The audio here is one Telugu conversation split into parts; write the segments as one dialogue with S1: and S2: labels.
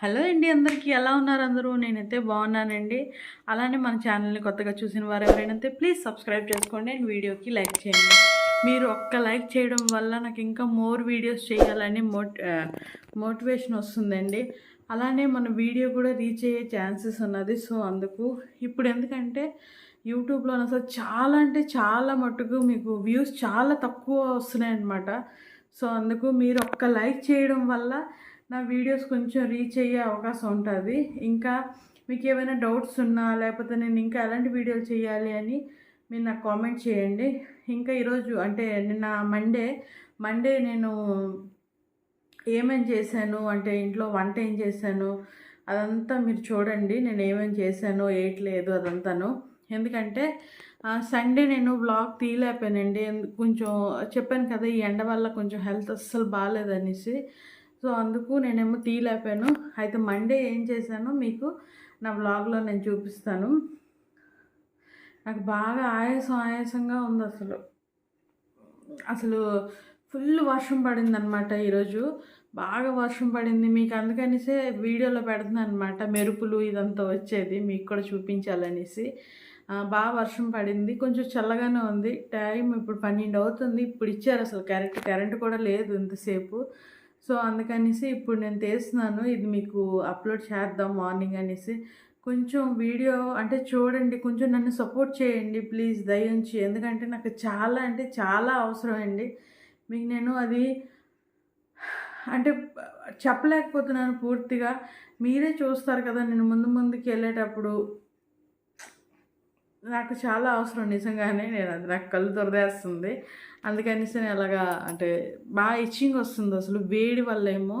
S1: హలో అండి అందరికీ ఎలా ఉన్నారు అందరూ? నేనైతే బాగున్నానండి. అలానే మన ఛానల్ని కొత్తగా చూసిన వారు ఎవరైనా ప్లీజ్ సబ్స్క్రైబ్ చేసుకోండి అండ్ వీడియోకి లైక్ చేయండి. మీరు ఒక్క లైక్ చేయడం వల్ల నాకు ఇంకా మోర్ వీడియోస్ చేయాలని మోటివేషన్ వస్తుందండి. అలానే మన వీడియో కూడా రీచ్ అయ్యే ఛాన్సెస్ ఉన్నది. సో అందుకు ఇప్పుడు ఎందుకంటే యూట్యూబ్లో అసలు చాలా అంటే చాలా మట్టుకు మీకు వ్యూస్ చాలా తక్కువ వస్తున్నాయి అన్నమాట సో అందుకు మీరు ఒక్క లైక్ చేయడం వల్ల నా వీడియోస్ కొంచెం రీచ్ అయ్యే అవకాశం ఉంటుంది. ఇంకా మీకు ఏమైనా డౌట్స్ ఉన్నా లేకపోతే నేను ఇంకా ఎలాంటి వీడియోలు చేయాలి అని మీరు నాకు కామెంట్ చేయండి. ఇంకా ఈరోజు అంటే నిన్న మండే మండే నేను ఏమేం చేశాను అంటే ఇంట్లో వంట ఏం చేశాను అదంతా మీరు చూడండి. నేను ఏమేమి చేశాను వేయట్లేదు అదంతాను. ఎందుకంటే సండే నేను బ్లాగ్ తీయలేకపోయానండి. కొంచెం చెప్పాను కదా ఈ ఎండ వల్ల కొంచెం హెల్త్ అస్సలు బాగాలేదనేసి. సో అందుకు నేనేమో తీయలేకపోయాను అయితే మండే ఏం చేశానో మీకు నా బ్లాగ్లో నేను చూపిస్తాను. నాకు బాగా ఆయాసం ఆయాసంగా ఉంది అసలు. అసలు ఫుల్ వర్షం పడింది అనమాట ఈరోజు. బాగా వర్షం పడింది. మీకు అందుకనిసే వీడియోలో పెడుతున్నాను అనమాట మెరుపులు ఇదంతా వచ్చేది. మీకు కూడా చూపించాలనేసి. బాగా వర్షం పడింది. కొంచెం చల్లగానే ఉంది. టైం ఇప్పుడు పన్నెండు అవుతుంది. ఇప్పుడు ఇచ్చారు అసలు. కరెక్ట్ కరెంట్ కూడా లేదు ఇంతసేపు. సో అందుకనేసి ఇప్పుడు నేను తీస్తున్నాను ఇది మీకు అప్లోడ్ చేద్దాం మార్నింగ్ అనేసి. కొంచెం వీడియో అంటే చూడండి కొంచెం నన్ను సపోర్ట్ చేయండి ప్లీజ్ దయించి ఎందుకంటే నాకు చాలా అంటే చాలా అవసరం అండి మీకు నేను అది అంటే చెప్పలేకపోతున్నాను పూర్తిగా. మీరే చూస్తారు కదా నేను ముందు ముందుకు వెళ్ళేటప్పుడు నాకు చాలా అవసరం నిజంగానే నేను అది నాకు కళ్ళు దొరదేస్తుంది అందుకనేసి నేను అలాగా అంటే బాగా ఇచ్చింగ్ వస్తుంది అసలు వేడి వల్ల ఏమో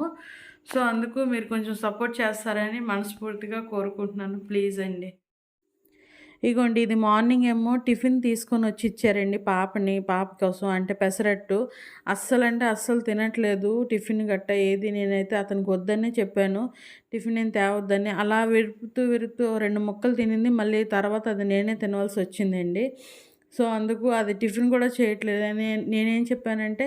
S1: సో అందుకు మీరు కొంచెం సపోర్ట్ చేస్తారని మనస్ఫూర్తిగా కోరుకుంటున్నాను. ప్లీజ్ అండి. ఇగోండి ఇది మార్నింగ్ ఏమో టిఫిన్ తీసుకొని వచ్చి ఇచ్చారండి పాపని పాప కోసం. అంటే పెసరట్టు. అస్సలు అంటే అస్సలు తినట్లేదు టిఫిన్ గట్ట ఏది నేనైతే అతనికి వద్దనే చెప్పాను. టిఫిన్ ఏం తేవద్దని అలా విరుపుతూ విరుపుతూ రెండు ముక్కలు తినింది. మళ్ళీ తర్వాత అది నేనే తినవలసి వచ్చిందండి. సో అందుకు అది టిఫిన్ కూడా చేయట్లేదు. నేనేం చెప్పానంటే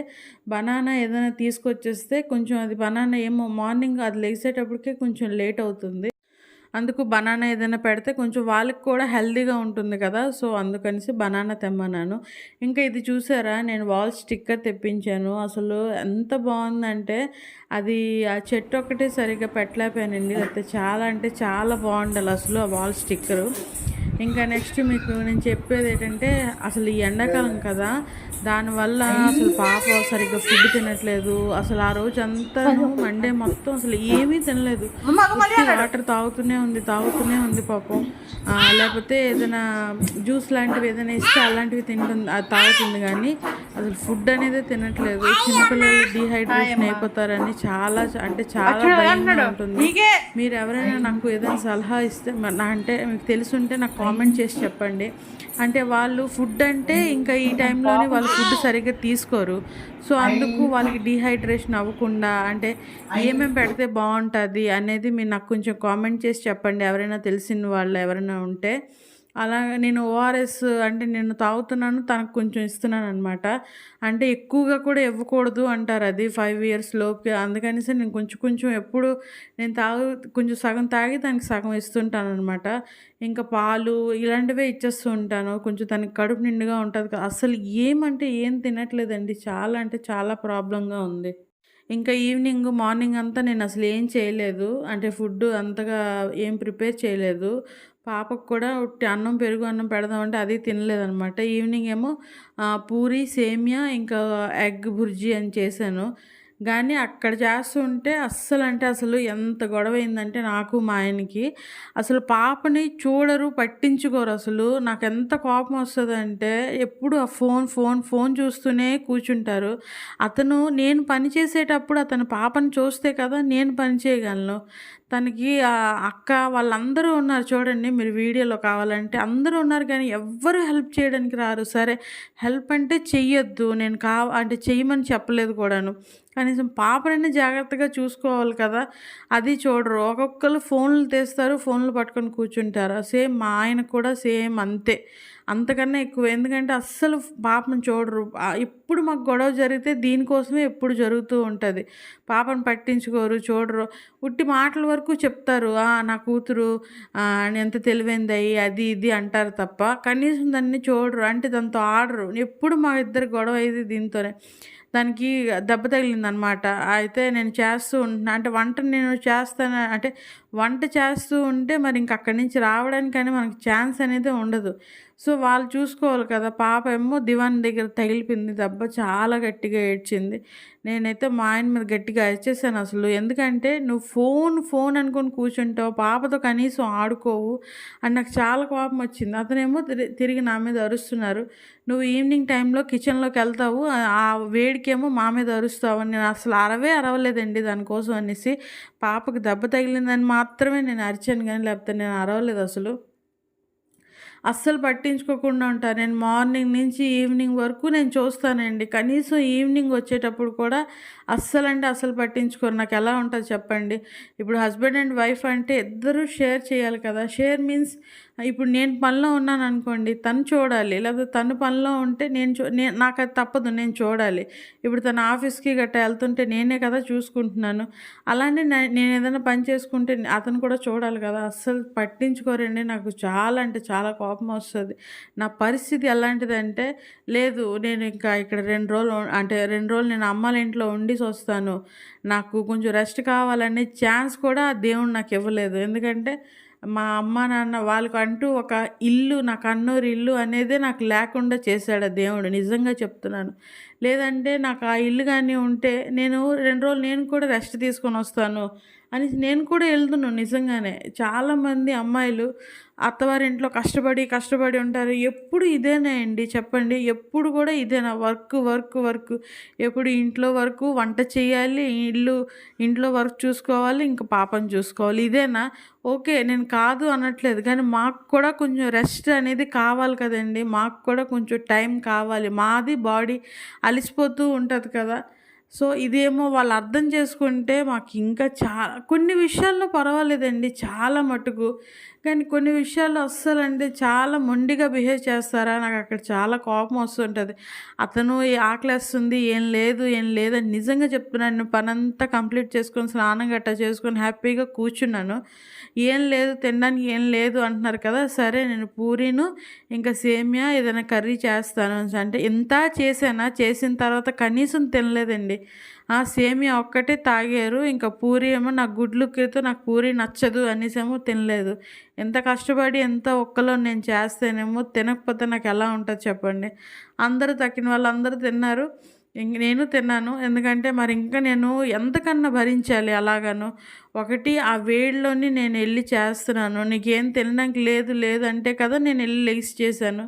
S1: బనానా ఏదైనా తీసుకొచ్చేస్తే కొంచెం అది బనానా ఏమో మార్నింగ్ అది లేచేటప్పటికే కొంచెం లేట్ అవుతుంది. అందుకు బనానా ఏదైనా పెడితే కొంచెం వాళ్ళకి కూడా హెల్దీగా ఉంటుంది కదా సో అందుకనేసి బనానా తెమ్మన్నాను. ఇంకా ఇది చూసారా నేను వాల్ స్టిక్కర్ తెప్పించాను. అసలు ఎంత బాగుందంటే అది ఆ చెట్టు ఒకటే సరిగ్గా పెట్టలేకపోయానండి. అయితే చాలా అంటే చాలా బాగుండాలి అసలు ఆ వాల్ స్టిక్కరు. ఇంకా నెక్స్ట్ మీకు నేను చెప్పేది ఏంటంటే అసలు ఈ ఎండాకాలం కదా దానివల్ల అసలు పాప సరిగ్గా ఫుడ్ తినట్లేదు. అసలు ఆ రోజు అంతా మండే మొత్తం అసలు ఏమీ తినలేదు. వాటర్ తాగుతూనే ఉంది తాగుతూనే ఉంది పాపం. లేకపోతే ఏదైనా జ్యూస్ లాంటివి ఏదైనా ఇస్తే అలాంటివి తింటుంది అది తాగుతుంది కానీ అసలు ఫుడ్ అనేది తినట్లేదు. చిన్నపిల్లలు డిహైడ్రేషన్ అయిపోతారని చాలా అంటే చాలా భయంగా ఉంటుంది. మీరు ఎవరైనా నాకు ఏదైనా సలహా ఇస్తే అంటే మీకు తెలుసుంటే నాకు కామెంట్ చేసి చెప్పండి. అంటే వాళ్ళు ఫుడ్ అంటే ఇంకా ఈ టైంలోనే వాళ్ళు ఫుడ్ సరిగ్గా తీసుకోరు. సో అందుకు వాళ్ళకి డీహైడ్రేషన్ అవ్వకుండా అంటే ఏమేమి పెడితే బాగుంటుంది అనేది మీరు నాకు కొంచెం కామెంట్ చేసి చెప్పండి. ఎవరైనా తెలిసిన వాళ్ళు ఎవరైనా ఉంటే. అలా నేను ఓఆర్ఎస్ అంటే నేను తాగుతున్నాను తనకు కొంచెం ఇస్తున్నాను అనమాట అంటే ఎక్కువగా కూడా ఇవ్వకూడదు అంటారు అది ఫైవ్ ఇయర్స్ లోపు. అందుకనేసి నేను కొంచెం కొంచెం ఎప్పుడు నేను తాగు కొంచెం సగం తాగి దానికి సగం ఇస్తుంటాను అనమాట ఇంకా పాలు ఇలాంటివే ఇచ్చేస్తూ ఉంటాను. కొంచెం తనకి కడుపు నిండుగా ఉంటుంది అసలు ఏమంటే ఏం తినట్లేదండి. చాలా అంటే చాలా ప్రాబ్లంగా ఉంది. ఇంకా ఈవినింగ్ మార్నింగ్ అంతా నేను అసలు ఏం చేయలేదు. అంటే ఫుడ్ అంతగా ఏం ప్రిపేర్ చేయలేదు. పాపకు కూడా ఉట్టి అన్నం పెరుగు అన్నం పెడదామంటే అది తినలేదనమాట ఈవినింగ్ ఏమో పూరి సేమియా ఇంకా ఎగ్ బుర్జీ అని చేశాను. కానీ అక్కడ చేస్తుంటే అస్సలు అంటే అసలు ఎంత గొడవ అయిందంటే నాకు మా ఆయనకి. అసలు పాపని చూడరు పట్టించుకోరు అసలు. నాకు ఎంత కోపం వస్తుందంటే ఎప్పుడు ఆ ఫోన్ ఫోన్ ఫోన్ చూస్తూనే కూర్చుంటారు. అతను నేను పని చేసేటప్పుడు అతను పాపని చూస్తే కదా నేను పని చేయగలను. తనకి అక్క వాళ్ళందరూ ఉన్నారు చూడండి మీరు వీడియోలో కావాలంటే అందరూ ఉన్నారు కానీ ఎవ్వరు హెల్ప్ చేయడానికి రారు. సరే హెల్ప్ అంటే చెయ్యొద్దు. నేను కావ అంటే చెయ్యమని చెప్పలేదు కూడాను. కనీసం పాపనైనా జాగ్రత్తగా చూసుకోవాలి కదా. అది చూడరు. ఒక్కొక్కరు ఫోన్లు తీస్తారు ఫోన్లు పట్టుకొని కూర్చుంటారు. సేమ్ మా ఆయన కూడా సేమ్ అంతే. అంతకన్నా ఎక్కువ. ఎందుకంటే అస్సలు పాపను చూడరు. ఎప్పుడు మాకు గొడవ జరిగితే దీనికోసమే ఎప్పుడు జరుగుతూ ఉంటుంది. పాపను పట్టించుకోరు చూడరు. ఉట్టి మాటల వరకు చెప్తారు. నా కూతురు ఎంత తెలివైంది అయ్యి అది ఇది అంటారు తప్ప. కనీసం దాన్ని చూడరు. అంటే దాంతో ఆడరు. ఎప్పుడు మా ఇద్దరు గొడవ అయ్యేది దీంతోనే. దానికి దెబ్బ తగిలిందనమాట. అయితే నేను చేస్తూ ఉంటున్నా అంటే వంట నేను చేస్తాను అంటే వంట చేస్తూ ఉంటే మరి ఇంక అక్కడి నుంచి రావడానికని మనకి ఛాన్స్ అనేది ఉండదు. సో వాళ్ళు చూసుకోవాలి కదా పాప ఏమో దివాన్ దగ్గర తగిలిపోయింది దెబ్బ చాలా గట్టిగా ఏడ్చింది. నేనైతే మా ఆయన మీద గట్టిగా అరిచేసాను అసలు. ఎందుకంటే నువ్వు ఫోన్ ఫోన్ అనుకుని కూర్చుంటావు పాపతో కనీసం ఆడుకోవు అని నాకు చాలా కోపం వచ్చింది. అతనేమో తిరి- తిరిగి నా మీద అరుస్తున్నారు. నువ్వు ఈవినింగ్ టైంలో కిచెన్లోకి వెళ్తావు ఆ- వేడికేమో మా మీద అరుస్తావు అని నేను అసలు అరవే అరవలేదండి దానికోసం అనేసి పాపకు దెబ్బ తగిలిందని మాత్రమే నేను అరిచాను కానీ లేకపోతే నేను అరవలేదు అసలు. అస్సలు పట్టించుకోకుండా ఉంటాను నేను మార్నింగ్ నుంచి ఈవినింగ్ వరకు నేను చూస్తానండి. కనీసం ఈవినింగ్ వచ్చేటప్పుడు కూడా అస్సలు అంటే అస్సలు పట్టించుకోరు. నాకు ఎలా ఉంటుంది చెప్పండి? ఇప్పుడు హస్బెండ్ అండ్ వైఫ్ అంటే ఇద్దరూ షేర్ చేయాలి కదా. షేర్ మీన్స్ ఇప్పుడు నేను పనిలో ఉన్నాను అనుకోండి తను చూడాలి. లేకపోతే తను పనిలో ఉంటే నేను చూ నేను నాకు అది తప్పదు నేను చూడాలి. ఇప్పుడు తన ఆఫీస్కి గట్రా వెళ్తుంటే నేనే కదా చూసుకుంటున్నాను. అలానే నేను ఏదైనా పని చేసుకుంటే అతను కూడా చూడాలి కదా. అస్సలు పట్టించుకోరండి. నాకు చాలా అంటే చాలా కోపం వస్తుంది. నా పరిస్థితి ఎలాంటిదంటే లేదు నేను ఇంకా ఇక్కడ రెండు రోజులు అంటే రెండు రోజులు నేను అమ్మాల ఇంట్లో ఉండి వస్తాను. నాకు కొంచెం రెస్ట్ కావాలనే ఛాన్స్ కూడా ఆ దేవుడు నాకు ఇవ్వలేదు. ఎందుకంటే మా అమ్మ నాన్న వాళ్ళకు అంటూ ఒక ఇల్లు నా కన్నూరు ఇల్లు అనేదే నాకు లేకుండా చేశాడు ఆ దేవుడు. నిజంగా చెప్తున్నాను. లేదంటే నాకు ఆ ఇల్లు కానీ ఉంటే నేను రెండు రోజులు నేను కూడా రెస్ట్ తీసుకొని వస్తాను. అని నేను కూడా వెళ్తున్నాను నిజంగానే. చాలామంది అమ్మాయిలు అత్తవారింట్లో కష్టపడి కష్టపడి ఉంటారు. ఎప్పుడు ఇదేనా అండి? చెప్పండి. ఎప్పుడు కూడా ఇదేనా? Work work work. ఎప్పుడు ఇంట్లో వర్క్ వంట చేయాలి ఇల్లు ఇంట్లో వర్క్ చూసుకోవాలి ఇంకా పాపం చూసుకోవాలి. ఇదేనా? ఓకే నేను కాదు అనట్లేదు. కానీ మాకు కూడా కొంచెం రెస్ట్ అనేది కావాలి కదండి. మాకు కూడా కొంచెం టైం కావాలి. మాది బాడీ అలసిపోతూ ఉంటుంది కదా. సో ఇదేమో వాళ్ళు అర్థం చేసుకుంటే మాకు ఇంకా చాలా కొన్ని విషయాల్లో పర్వాలేదండి చాలా మటుకు. కానీ కొన్ని విషయాల్లో అస్సలు అంటే చాలా మొండిగా బిహేవ్ చేస్తారా నాకు అక్కడ చాలా కోపం వస్తుంటుంది. అతను ఆకలేస్తుంది ఏం లేదు ఏం లేదని నిజంగా చెప్తున్నాను నేను పనంతా కంప్లీట్ చేసుకొని స్నానం గట్టా చేసుకొని హ్యాపీగా కూర్చున్నాను. ఏం లేదు తినడానికి ఏం లేదు అంటున్నారు కదా సరే నేను పూరీను ఇంకా సేమియా ఏదైనా కర్రీ చేస్తాను అంటే ఎంత చేసానా చేసిన తర్వాత కనీసం తినలేదండి. ఆ సేమియా ఒక్కటే తాగారు. ఇంకా పూరి ఏమో నాకు గుడ్లు క్రితో నాకు పూరి నచ్చదు అనేసి ఏమో తినలేదు. ఎంత కష్టపడి ఎంత ఒక్కలో నేను చేస్తేనేమో తినకపోతే నాకు ఎలా ఉంటుంది చెప్పండి. అందరూ తక్కిన వాళ్ళందరూ తిన్నారు. ఇంక నేను తిన్నాను. ఎందుకంటే మరి ఇంకా నేను ఎంతకన్నా భరించాలి అలాగను. ఒకటి ఆ వేడిలోని నేను వెళ్ళి చేస్తున్నాను. నీకేం తినడానికి లేదు లేదు అంటే కదా నేను వెళ్ళి లెగ్స్ చేశాను.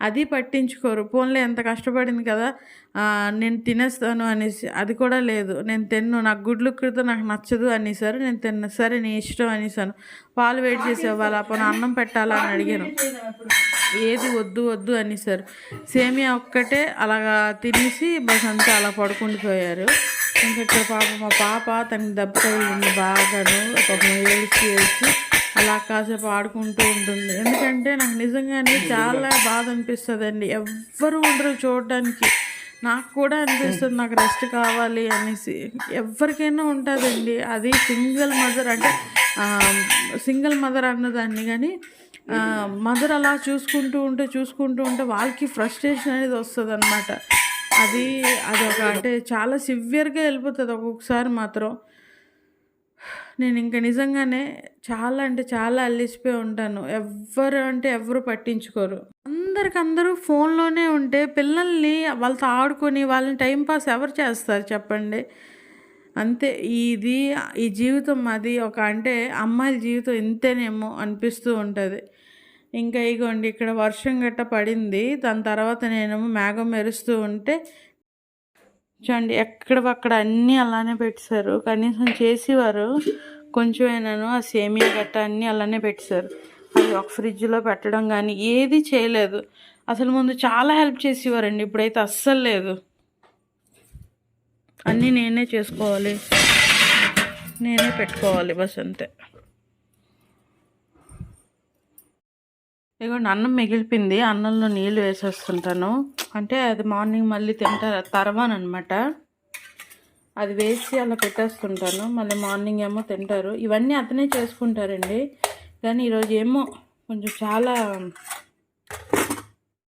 S1: అది పట్టించుకోరు. పోన్లే ఎంత కష్టపడింది కదా నేను తినేస్తాను అనేసి. అది కూడా లేదు. నేను తిన్ను నాకు గుడ్లు క్రితం నాకు నచ్చదు అనేసారు. నేను తిన్న సరే నీ ఇష్టం అనేసాను. పాలు వేడి చేసే వాళ్ళ అప్పుడు అన్నం పెట్టాలా అని అడిగాను. ఏది వద్దు వద్దు అనేసారు. సేమియా ఒక్కటే అలాగా తినేసి బస్ అంతా అలా పడుకుండిపోయారు ఇంకా పాప మా పాప తనకి దెబ్బ తగిలింది బాగాను. పాపం ఏడ్చి ఏడ్చి అలా కాసేపు ఆడుకుంటూ ఉంటుంది. ఎందుకంటే నాకు నిజంగానే చాలా బాధ అనిపిస్తుంది అండి ఎవ్వరు ఉండరు చూడడానికి. నాకు కూడా అనిపిస్తుంది నాకు రెస్ట్ కావాలి అనేసి. ఎవరికైనా ఉంటుందండి. అది సింగిల్ మదర్ అంటే సింగిల్ మదర్ అన్నదాన్ని కానీ మదర్ అలా చూసుకుంటూ ఉంటే చూసుకుంటూ ఉంటే వాళ్ళకి ఫ్రస్ట్రేషన్ అనేది వస్తుంది అనమాట అది అది ఒక అంటే చాలా సివియర్గా వెళ్ళిపోతుంది ఒక్కొక్కసారి మాత్రం. నేను ఇంకా నిజంగానే చాలా అంటే చాలా అల్లిసిపోయి ఉంటాను. ఎవ్వరు అంటే ఎవరు పట్టించుకోరు. అందరికి అందరూ ఫోన్లోనే ఉంటే పిల్లల్ని వాళ్ళతో ఆడుకొని వాళ్ళని టైంపాస్ ఎవరు చేస్తారు చెప్పండి? అంతే. ఇది ఈ జీవితం అది. ఒక అంటే అమ్మాయిల జీవితం ఇంతేనేమో అనిపిస్తూ ఉంటుంది. ఇంకా ఇగోండి ఇక్కడ వర్షం గట్ట పడింది. దాని తర్వాత నేనేమో మేఘం మెరుస్తూ ఉంటే చూడండి ఎక్కడ అన్నీ అలానే పెట్టారు కనీసం చేసేవారు. కొంచెమైనాను ఆ సేమియా గట్ట అన్నీ అలానే పెట్టారు అది ఒక ఫ్రిడ్జ్లో పెట్టడం కానీ ఏది చేయలేదు. అసలు ముందు చాలా హెల్ప్ చేసేవారండి. ఇప్పుడైతే అస్సలు లేదు. అన్నీ నేనే చేసుకోవాలి. నేనే పెట్టుకోవాలి బస్ అంతే. ఇగోండి అన్నం మిగిలిపోయింది. అన్నంలో నీళ్ళు వేసేస్తుంటాను. అంటే అది మార్నింగ్ మళ్ళీ తింటారు అనమాట అది వేసి అలా పెట్టేస్తుంటాను. మళ్ళీ మార్నింగ్ ఏమో తింటారు. ఇవన్నీ అతనే చేసుకుంటారండి. కానీ ఈరోజు ఏమో కొంచెం చాలా